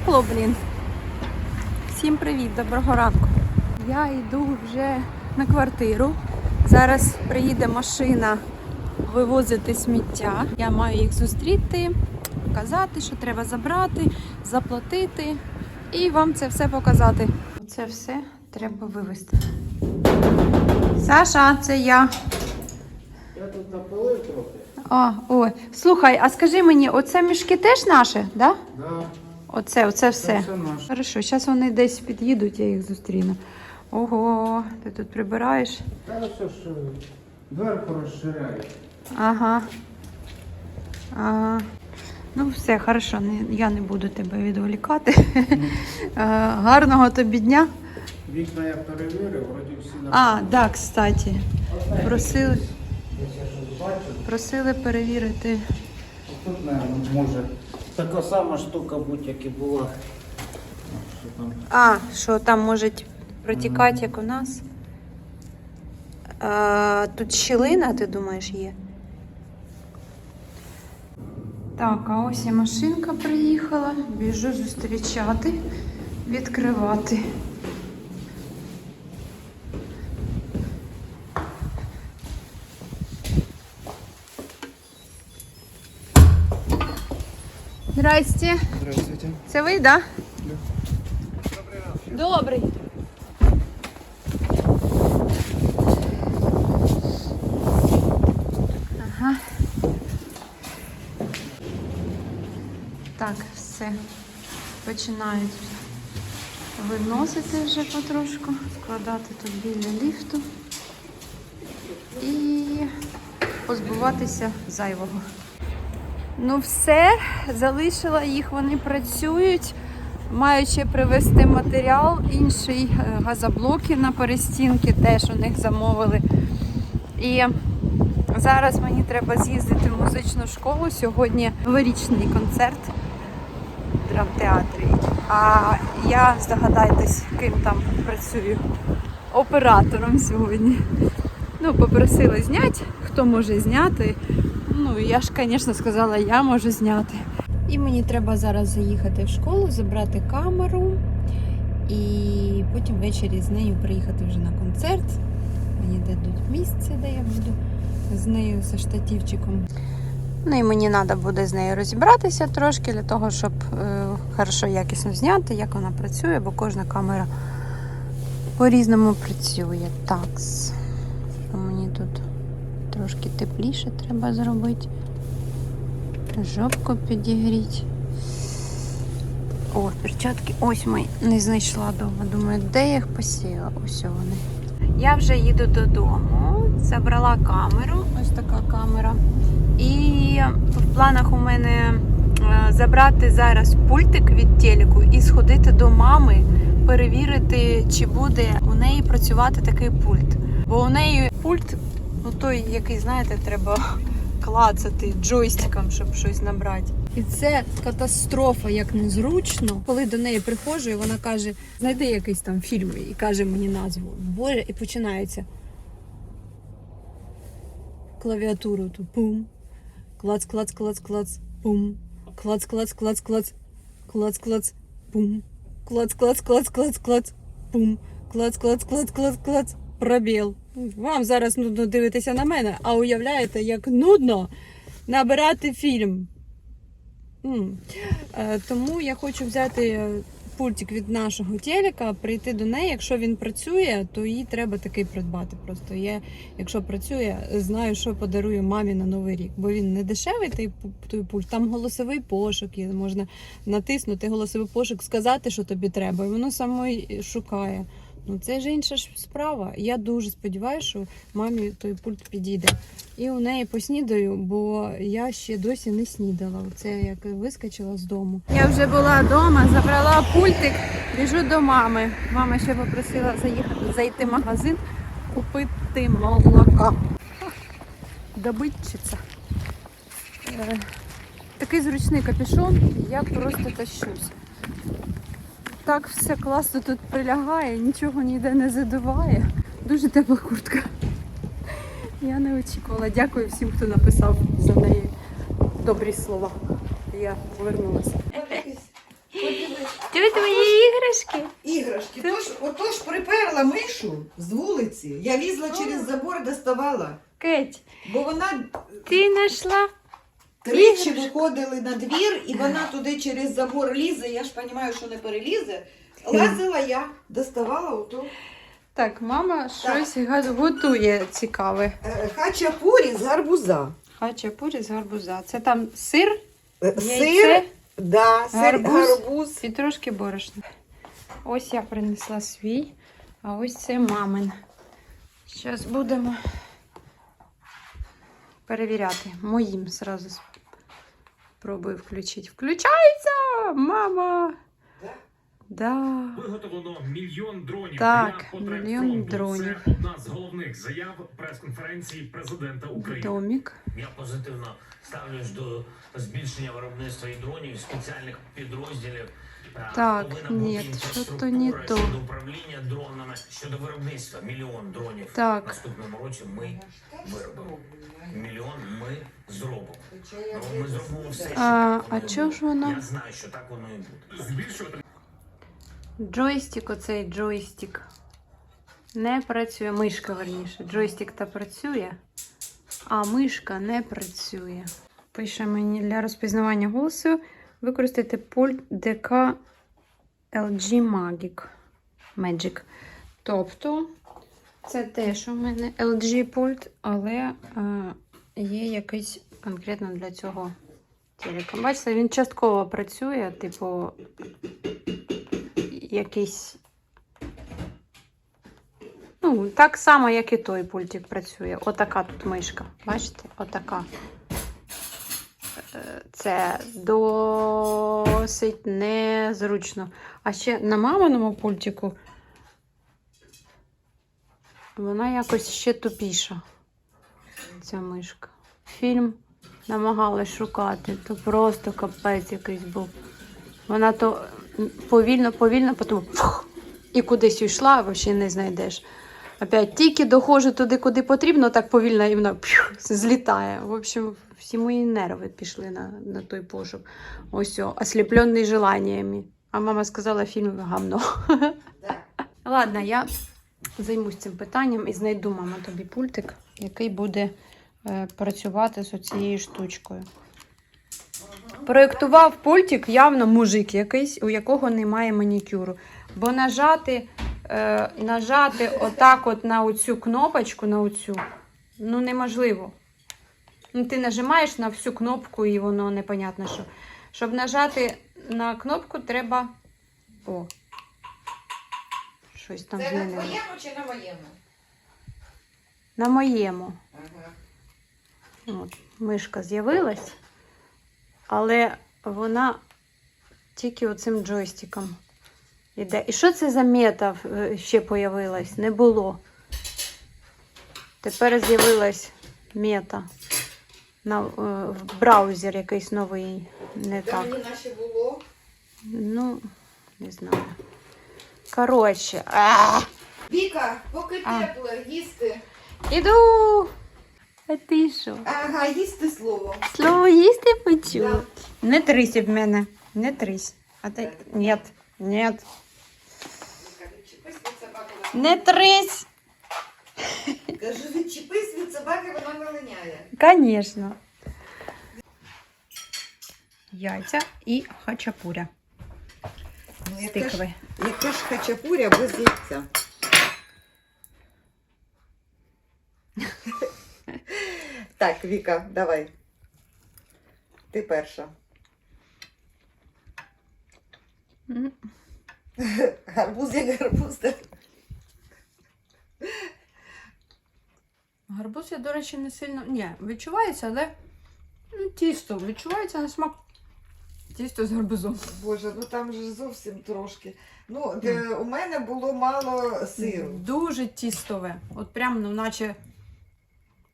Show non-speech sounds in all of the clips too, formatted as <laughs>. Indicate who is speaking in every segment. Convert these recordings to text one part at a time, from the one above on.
Speaker 1: тепло, блін. Всім привіт, доброго ранку. Я йду вже на квартиру. Зараз приїде машина вивозити сміття. Я маю їх зустріти, показати, що треба забрати, заплатити і вам це все показати. Це все треба вивезти. Саша, це я.
Speaker 2: Я тут напилив трохи.
Speaker 1: А, ой, слухай, а скажи мені, оце мішки теж наші, да?
Speaker 2: Да,
Speaker 1: Оце, оце все.
Speaker 2: це все.
Speaker 1: Хорошо, зараз вони десь під'їдуть, я їх зустріну. Ого, ти тут прибираєш?
Speaker 2: Та все ж е, дверку розширяє.
Speaker 1: Ага. Ага. Ну, все, хорошо, не, я не буду тебе відволікати. <laughs> Е, Гарного тобі дня.
Speaker 2: Вікна я перевірив, вроді всі на
Speaker 1: А, да, кстати. Просили, просили перевірити.
Speaker 2: Тут, може така сама штука будь-як і була. Що там?
Speaker 1: А, що там може протікати, як у нас? А, тут щілина, ти думаєш, є? Так, а ось і машинка приїхала. Біжу зустрічати, відкривати. Здрасте.
Speaker 2: Здравствуйте.
Speaker 1: Це ви, так? Да? Добрий. Ага. Так, все. Починають виносити вже потрошку, складати тут біля ліфту і позбуватися зайвого. Ну все, залишила їх, вони працюють. Маю ще привезти матеріал, інший е, газоблоки на перестінки теж у них замовили. І зараз мені треба з'їздити в музичну школу. Сьогодні новорічний концерт в драмтеатрі. А я здогадайтесь, ким там працюю. Оператором сьогодні. Ну, попросили зняти, хто може зняти. Ну, я ж, звісно, сказала, я можу зняти. І мені треба зараз заїхати в школу, забрати камеру і потім ввечері з нею приїхати вже на концерт. Мені дадуть місце, де я буду з нею за штативчиком. Ну і мені треба буде з нею розібратися трошки для того, щоб е, хорошо якісно зняти, як вона працює, бо кожна камера по-різному працює. Так, мені тут трошки тепліше треба зробити. Жопку підігріти. О, перчатки ось ми не знайшла вдома. Думаю, де я їх посіяла? Ось вони. Я вже їду додому, забрала камеру, ось така камера. І в планах у мене е, забрати зараз пультик від телеку і сходити до мами, перевірити, чи буде у неї працювати такий пульт. Бо у неї пульт, ну той, який, знаєте, треба <laughs> клацати джойстиком, щоб щось набрати. І це катастрофа, як незручно. Коли до неї приходжу, і вона каже: знайди якийсь там фільм і каже мені назву. Боже, і починається. Клавіатуру ту пум. Клац, клац, клац, клац, пум. Клац, клац, клац, клац. Клац, клац, пум. Клац, клац, клац, клац, клац, пум. Клац, клац, клац, клац, клац. Пробіл. Вам зараз нудно дивитися на мене, а уявляєте, як нудно набирати фільм. Е, Тому я хочу взяти е, пультик від нашого телека, прийти до неї. Якщо він працює, то їй треба такий придбати. Просто я, якщо працює, знаю, що подарую мамі на новий рік. Бо він не дешевий, той, той пульт. Там голосовий пошук є. Можна натиснути голосовий пошук, сказати, що тобі треба, і воно само шукає. Ну це ж інша ж справа. Я дуже сподіваюся, що мамі той пульт підійде. І у неї поснідаю, бо я ще досі не снідала. Це як вискочила з дому. Я вже була вдома, забрала пультик, біжу до мами. Мама ще попросила заїхати, зайти в магазин, купити молока. Добитчиця. Е, Такий зручний капюшон, я просто тащусь. Так все класно тут прилягає, нічого ніде не задуває. Дуже тепла куртка. Я не очікувала. Дякую всім, хто написав за неї добрі слова. Я повернулася. Ти твої іграшки?
Speaker 3: Іграшки. Тож, отож приперла мишу з вулиці. Я лізла через забор, доставала.
Speaker 1: Кеть,
Speaker 3: Бо вона
Speaker 1: ти знайшла?
Speaker 3: Тричі виходили на двір, і вона туди через забор лізе. Я ж розумію, що не перелізе. Лазила я, доставала ото.
Speaker 1: Так, мама щось га- готує цікаве.
Speaker 3: Е, Хачапурі з гарбуза.
Speaker 1: Хачапурі з гарбуза. Це там сир,
Speaker 3: Е,
Speaker 1: яйце
Speaker 3: Сир, да, сир,
Speaker 1: гарбуз.
Speaker 3: гарбуз.
Speaker 1: і трошки борошна. Ось я принесла свій, а ось це мамин. Зараз будемо перевіряти. Моїм зразу спробую включити. Включається! Мама!
Speaker 3: Да?
Speaker 1: Да.
Speaker 4: Виготовлено мільйон дронів
Speaker 1: Так,
Speaker 4: для
Speaker 1: мільйон дронів.
Speaker 4: Це одна з головних заяв прес-конференції президента України.
Speaker 1: Домік.
Speaker 5: Я позитивно ставлюсь до збільшення виробництва і дронів, спеціальних підрозділів.
Speaker 1: Так,
Speaker 5: повинна
Speaker 1: ні,
Speaker 5: що
Speaker 1: то не то.
Speaker 5: управління дронами, щодо виробництва мільйон дронів.
Speaker 1: Так.
Speaker 5: Наступному році ми виробимо. Мільйон ми зробимо. Ну, ми зробимо все, що
Speaker 1: А, а чого ж воно?
Speaker 5: Я знаю, що так воно і буде.
Speaker 4: Збільшувати
Speaker 1: Джойстик, оцей джойстик. Не працює. Мишка, верніше. Джойстик та працює, а мишка не працює. Пише мені для розпізнавання голосу використати пульт ДК LG Magic. Magic. Тобто, це теж у мене LG пульт, але е, є якийсь конкретно для цього телека. Бачите, він частково працює, типу, якийсь. Ну, так само, як і той пультик працює. Отака тут мишка. Бачите? Отака. Це досить незручно. А ще на маминому пультику вона якось ще тупіша. Ця мишка. Фільм намагалась шукати, то просто капець якийсь був. Вона то повільно, повільно, потім фух, і кудись йшла, взагалі не знайдеш. Опять тільки доходжу туди, куди потрібно, так повільно і вона п'юх, злітає. В общем, всі мої нерви пішли на, на той пошук. Ось, осліплений желаннями. А мама сказала, фільм гавно.
Speaker 3: Да.
Speaker 1: Ладно, я займусь цим питанням і знайду, мама, тобі пультик, який буде е, працювати з цією штучкою. Проєктував пультик явно мужик якийсь, у якого немає манікюру. Бо нажати, е, нажати отак от на оцю кнопочку, на оцю, ну неможливо. Ну, ти нажимаєш на всю кнопку і воно непонятно що. Щоб нажати на кнопку, треба. О. Щось там
Speaker 3: Це на твоєму чи на моєму?
Speaker 1: На моєму.
Speaker 3: Ага.
Speaker 1: От, мишка з'явилась, але вона тільки оцим джойстиком іде. І що це за мета е, ще появилась? Не було. Тепер з'явилась мета. На, е, в браузер якийсь новий. Не
Speaker 3: Де
Speaker 1: так.
Speaker 3: мені наче було?
Speaker 1: Ну, не знаю. Коротше. а,
Speaker 3: Віка, поки
Speaker 1: А.
Speaker 3: тепло, їсти.
Speaker 1: Іду. А ти що?
Speaker 3: Ага, їсти слово.
Speaker 1: Слово їсти почула?
Speaker 3: Да.
Speaker 1: Не трись об мене. Не трись. А ти... Нет. Нет.
Speaker 3: Віка, відчепись від собаки.
Speaker 1: Не трись.
Speaker 3: Кажу, відчепись від собаки, вона не линяє.
Speaker 1: Конечно. Яйця і хачапуря.
Speaker 3: Ну, яка ж,
Speaker 1: тикви.
Speaker 3: яка ж хачапуря без яйця? так, Віка, давай. Ти перша.
Speaker 1: М.
Speaker 3: Гарбуз як гарбуз. так?
Speaker 1: Гарбуз я, до речі, не сильно. Ні, відчувається, але ну, тісто. Відчувається на смак. Тісто з гарбузом.
Speaker 3: Боже, ну там же зовсім трошки. Ну, де, у мене було мало сиру.
Speaker 1: Дуже тістове. От прям, ну, наче.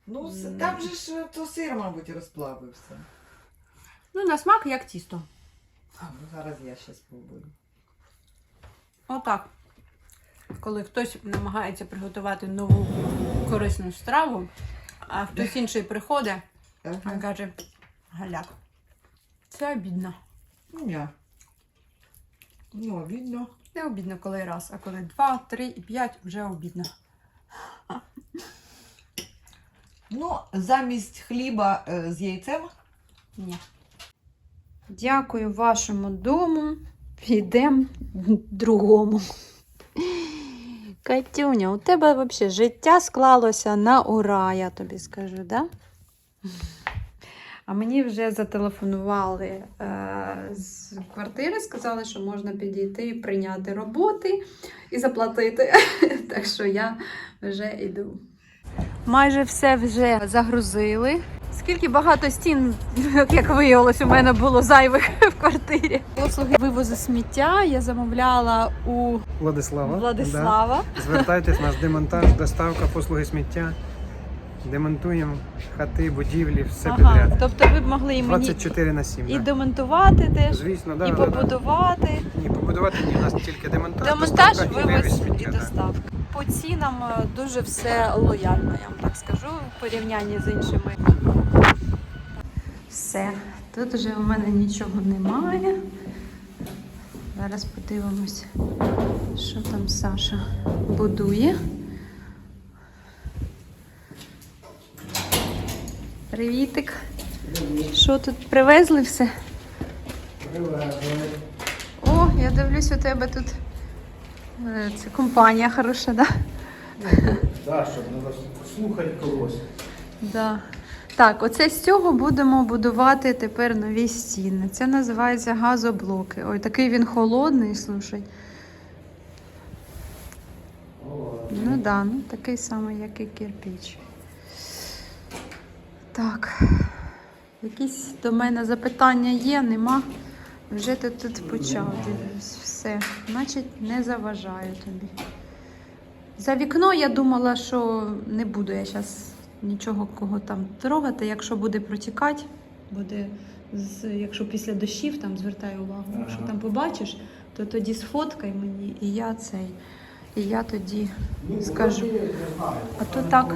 Speaker 3: Ну, там же ж то сир, мабуть, розплавився.
Speaker 1: Ну, на смак як тісто.
Speaker 3: А, ну, зараз я ще спробую.
Speaker 1: Отак. Коли хтось намагається приготувати нову корисну страву, а хтось інший приходить і каже: Галяк, це обідно.
Speaker 3: Ну, я. Ну, видно.
Speaker 1: Не обідно, коли раз, а коли два, три і п'ять вже обідно.
Speaker 3: Ну, замість хліба е, з яйцем.
Speaker 1: Ні. Дякую вашому дому. Йдемо другому. Катюня, у тебе взагалі життя склалося на ура, я тобі скажу, да? А мені вже зателефонували е, з квартири, сказали, що можна підійти прийняти роботи і заплатити. <laughs> так що я вже йду. Майже все вже загрузили. Скільки багато стін, <laughs> як виявилось, у мене було зайвих <laughs> в квартирі. Послуги вивозу сміття я замовляла у
Speaker 6: Владислава.
Speaker 1: Владислава.
Speaker 6: Да. Звертайтесь, наш демонтаж, доставка, послуги сміття. Демонтуємо хати, будівлі, все
Speaker 1: Ага,
Speaker 6: підряд.
Speaker 1: тобто ви б могли і мені
Speaker 6: 24 на 7.
Speaker 1: і
Speaker 6: да.
Speaker 1: демонтувати теж,
Speaker 6: Звісно, да,
Speaker 1: і
Speaker 6: да, да.
Speaker 1: побудувати.
Speaker 6: Ні, побудувати ні, у нас тільки демонтаж,
Speaker 1: Демонтаж,
Speaker 6: доставка і
Speaker 1: вивоз і доставка. По цінам е, дуже все лояльно, я вам так скажу, в порівнянні з іншими. Все, тут вже у мене нічого немає. Зараз подивимось, що там Саша будує. Привітик. Привіт. Що тут привезли все? Привезли. О, я дивлюсь, у тебе тут е, це компанія хороша, да?
Speaker 2: Да, щоб не слухати когось.
Speaker 1: Да. Так, оце з цього будемо будувати тепер нові стіни. Це називається газоблоки. Ой, такий він холодний, слушай. Ну да, ну такий самий, як і кирпич. Так. Якісь до мене запитання є, нема. Вже ти тут почав. Дивлюсь, все. Значить, не заважаю тобі. За вікно я думала, що не буду я зараз нічого кого там трогати. Якщо буде протікати, буде з, якщо після дощів там звертай увагу. Якщо
Speaker 2: Ага.
Speaker 1: там побачиш, то тоді сфоткай мені, і я цей. І я тоді скажу. А то так.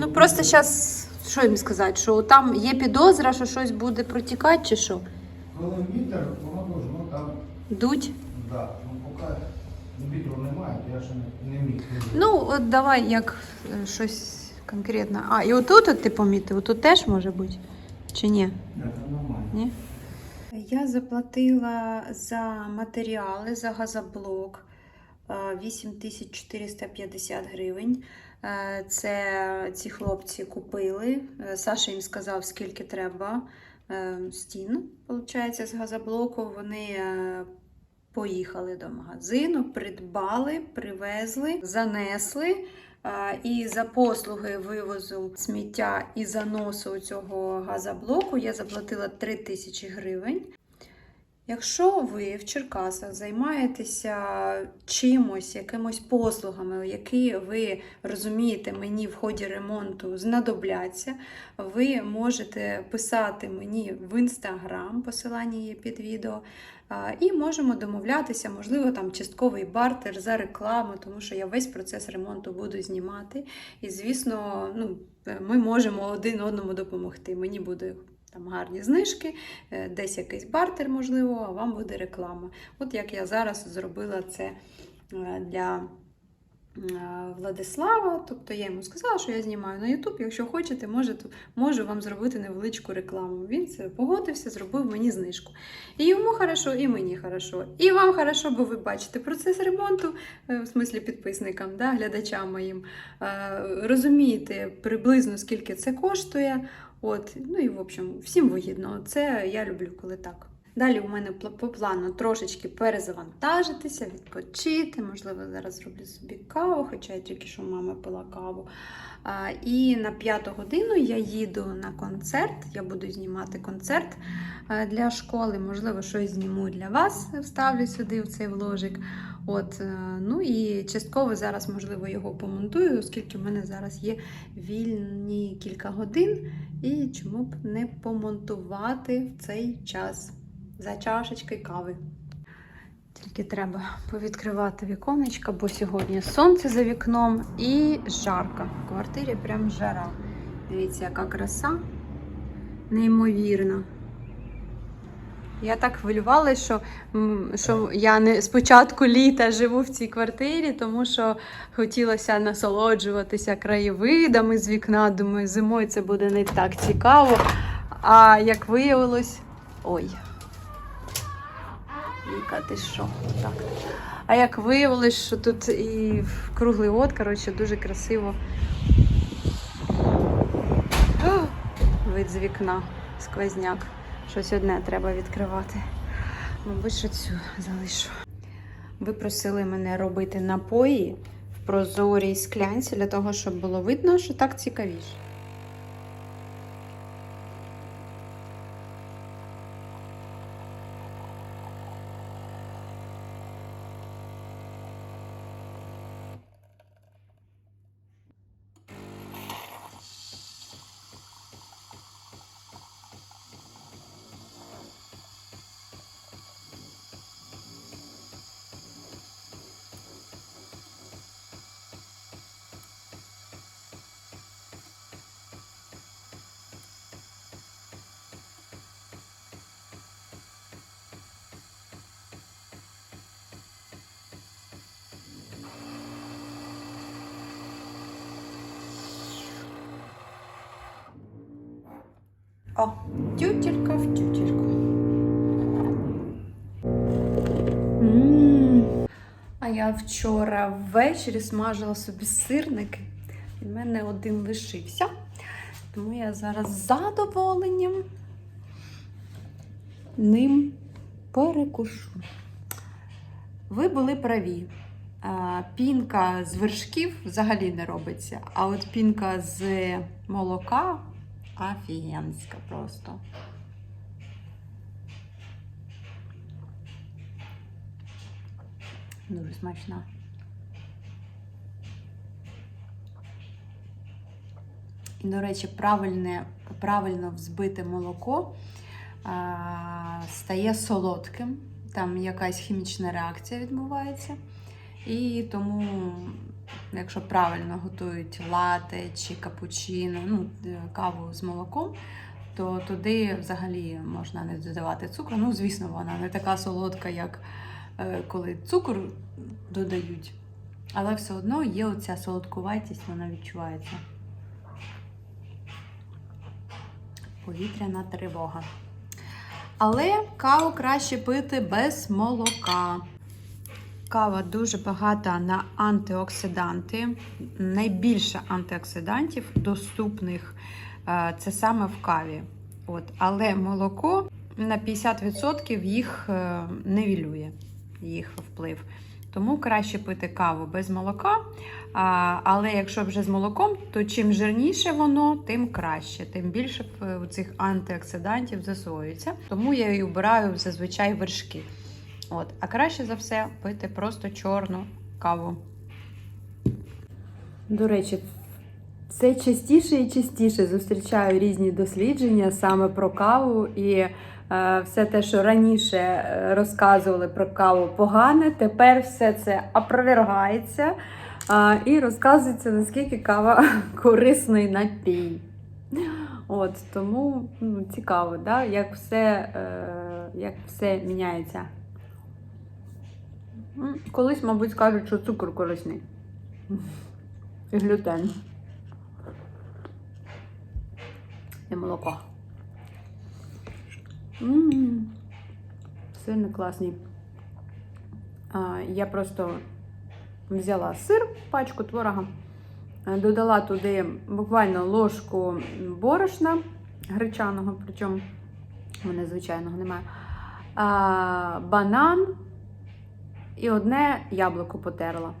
Speaker 1: Ну просто зараз, що їм сказати, що там є підозра, що щось буде протікати, чи що?
Speaker 2: Коли вітер, воно ну там,
Speaker 1: Дуть.
Speaker 2: да, ну поки вітру немає, то я ще не, не міг.
Speaker 1: Ну, от давай як е, щось конкретне. А, і отут от ти помітив, отут теж може бути? Чи ні?
Speaker 2: Нормально.
Speaker 1: Ні? Я заплатила за матеріали, за газоблок е, 8450 гривень. Е, Це ці хлопці купили. Е, Саша їм сказав, скільки треба е, стін, виходить, з газоблоку. Вони е, поїхали до магазину, придбали, привезли, занесли. І за послуги вивозу сміття і заносу цього газоблоку я заплатила 3 тисячі гривень. Якщо ви в Черкасах займаєтеся чимось, якимось послугами, які ви розумієте, мені в ході ремонту знадобляться, ви можете писати мені в інстаграм, посилання є під відео, і можемо домовлятися, можливо, там частковий бартер за рекламу, тому що я весь процес ремонту буду знімати. І, звісно, ну, ми можемо один одному допомогти. Мені буде там гарні знижки, е, десь якийсь бартер, можливо, а вам буде реклама. От як я зараз зробила це е, для е, Владислава. Тобто я йому сказала, що я знімаю на YouTube. Якщо хочете, можете, можу вам зробити невеличку рекламу. Він це погодився, зробив мені знижку. І йому хорошо, і мені хорошо. І вам хорошо, бо ви бачите процес ремонту, е, в смислі підписникам, да, глядачам моїм. Е, Розумієте приблизно скільки це коштує. От, ну і в общем, всім вигідно. Це я люблю, коли так. Далі у мене по плану трошечки перезавантажитися, відпочити. Можливо, зараз зроблю собі каву, хоча я тільки що мама пила каву. І на п'яту годину я їду на концерт. Я буду знімати концерт е, для школи. Можливо, щось зніму для вас, вставлю сюди в цей вложик. От, е, ну і частково зараз, можливо, його помонтую, оскільки в мене зараз є вільні кілька годин. І чому б не помонтувати в цей час за чашечкою кави. Тільки треба повідкривати віконечка, бо сьогодні сонце за вікном і жарко. В квартирі прям жара. Дивіться, яка краса. Неймовірна. Я так хвилювалася, що, що я не з початку літа живу в цій квартирі, тому що хотілося насолоджуватися краєвидами з вікна. Думаю, зимою це буде не так цікаво. А як виявилось, ой. Віка, ти що? Так. А як виявилось, що тут і круглий год, коротше, дуже красиво. О, Вид з вікна, сквозняк. Щось одне треба відкривати. Мабуть, що цю залишу. Ви просили мене робити напої в прозорій склянці для того, щоб було видно, що так цікавіше. О, тютелька в тютельку. А я вчора ввечері смажила собі сирники. І в мене один лишився. Тому я зараз задоволенням ним перекушу. Ви були праві. Пінка з вершків взагалі не робиться. А от пінка з молока офігенська просто. Дуже смачна. І, до речі, правильне, правильно взбите молоко а, стає солодким. Там якась хімічна реакція відбувається. І тому, якщо правильно готують лате чи капучино, ну, е, каву з молоком, то туди взагалі можна не додавати цукру. Ну, звісно, вона не така солодка, як е, коли цукор додають. Але все одно є оця солодкуватість, вона відчувається. Повітряна тривога. Але каву краще пити без молока. Кава дуже багата на антиоксиданти. Найбільше антиоксидантів доступних е, це саме в каві. От. Але молоко на 50% їх е, невілює, їх вплив. Тому краще пити каву без молока. Але якщо вже з молоком, то чим жирніше воно, тим краще, тим більше цих антиоксидантів засвоюється. Тому я і обираю зазвичай вершки. От. А краще за все пити просто чорну каву. До речі, все частіше і частіше зустрічаю різні дослідження саме про каву і е, все те, що раніше е, розказували про каву погане, тепер все це опровергається е, і розказується, наскільки кава <laughs> корисний напій. От, тому ну, цікаво, да? як, все, е, як все міняється. Колись, мабуть, скажуть, що цукор корисний. І глютен. І молоко. Сильно класний. А, я просто взяла сир, пачку творога, е, додала туди буквально ложку борошна гречаного, причому в мене звичайного немає. А, банан і одне яблуко потерла.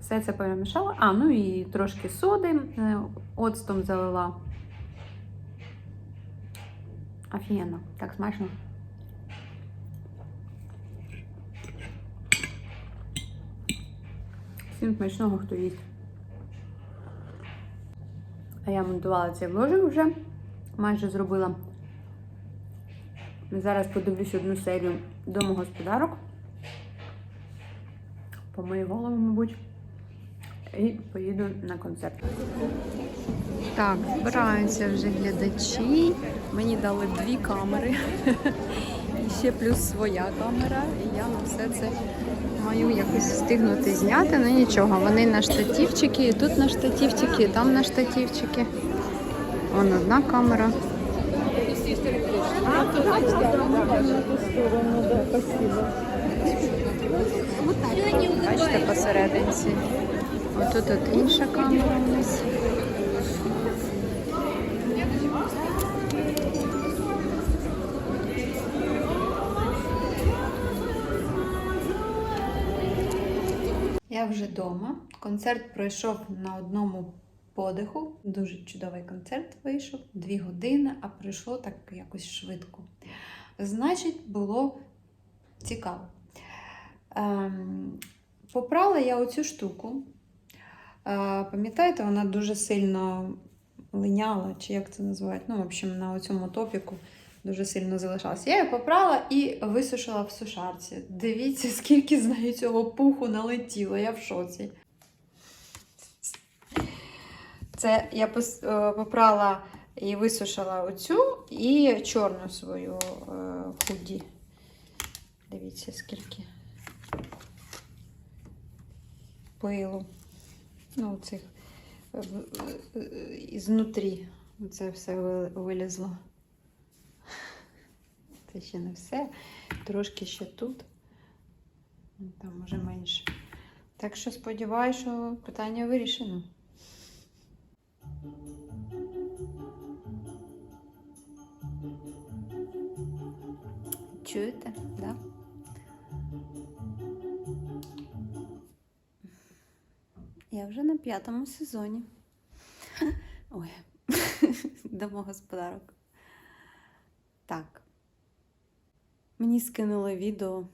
Speaker 1: Все це перемішала. А, ну і трошки соди е, оцтом залила. Офігенно, так смачно. Всім смачного, хто їсть. А я монтувала цей вложик вже, майже зробила. Зараз подивлюсь одну серію домогосподарок. Помию голову, мабуть, і поїду на концерт. Так, збираються вже глядачі. Мені дали дві камери. <laughs> І ще плюс своя камера, і я на все це маю якось встигнути зняти. Ну нічого, вони на штативчики, і тут на штативчики, і там на штативчики. Вон одна камера. Бачите, посерединці. Отут от інша камера у нас. Я вже вдома. Концерт пройшов на одному подиху. Дуже чудовий концерт вийшов. Дві години, а пройшло так якось швидко. Значить, було цікаво. Ем, попрала я оцю штуку. Е, пам'ятаєте, вона дуже сильно линяла, чи як це називають? Ну, в общем, на цьому топіку дуже сильно залишалася. Я її попрала і висушила в сушарці. Дивіться, скільки з нею цього пуху налетіло, я в шоці. Це я е, попрала і висушила оцю і чорну свою е, худі. Дивіться, скільки пилу. Ну, цих е, е, ізнутрі це все вилізло. <laughs> Це ще не все. Трошки ще тут. Ну, Там може менше. Так що сподіваюся, що питання вирішено. Чуєте, да? Я вже на п'ятому сезоні. Ой, <laughs> домогосподарок. Так. Мені скинули відео,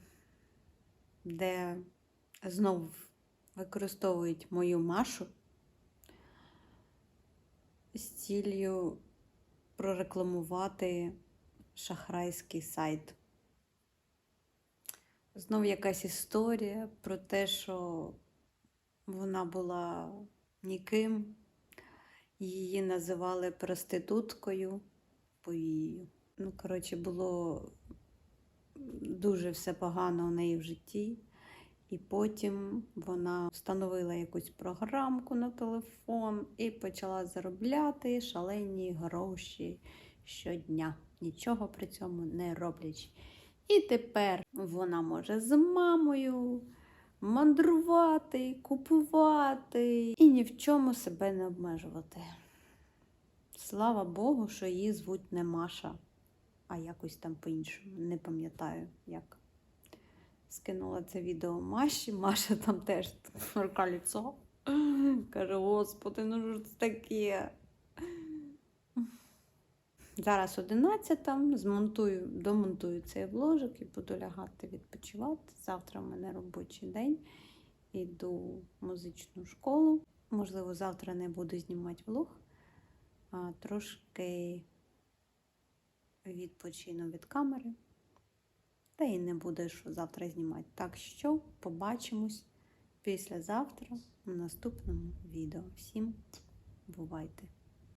Speaker 1: де знов використовують мою Машу з ціллю прорекламувати шахрайський сайт. Знов якась історія про те, що вона була ніким, її називали проституткою, повією. Ну, коротше, було дуже все погано у неї в житті. І потім вона встановила якусь програмку на телефон і почала заробляти шалені гроші щодня, нічого при цьому не роблячи. І тепер вона може з мамою мандрувати, купувати і ні в чому себе не обмежувати. Слава Богу, що її звуть не Маша, а якось там по-іншому. Не пам'ятаю, як. Скинула це відео Маші. Маша там теж <laughs> рука ліцо. Каже, господи, ну що це таке? Зараз 11 змонтую, домонтую цей вложик і буду лягати відпочивати. Завтра в мене робочий день. Іду в музичну школу. Можливо, завтра не буду знімати влог, а трошки відпочину від камери. Та і не буде що завтра знімати. Так що побачимось післязавтра в наступному відео. Всім бувайте!